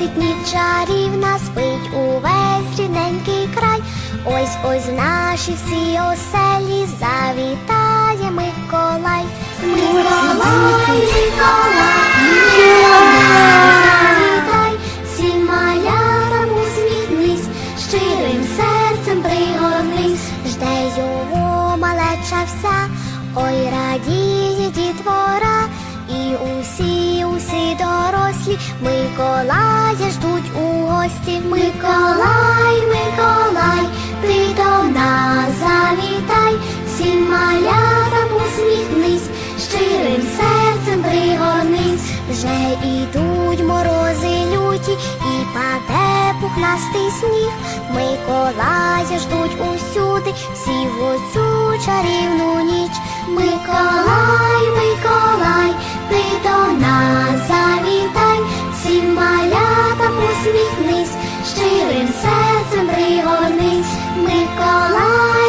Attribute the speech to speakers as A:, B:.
A: світить ніч чарівна, спить увесь рідненький край. Ось ось в наші всі оселі завітає Миколай. Миколай, Миколай, завітай, всім малярам усміхнись, щирим серцем пригорнись, жде його малеча вся, ой радіє дітвора, Миколая ждуть у гості. Миколай, Миколай, ти до нас завітай, всім малятам усміхнись, щирим серцем пригорнись, вже ідуть морози люті, і паде пухнастий сніг. Миколая ждуть усюди, всі в оцю чарівну щирим серцем пригонить Миколай,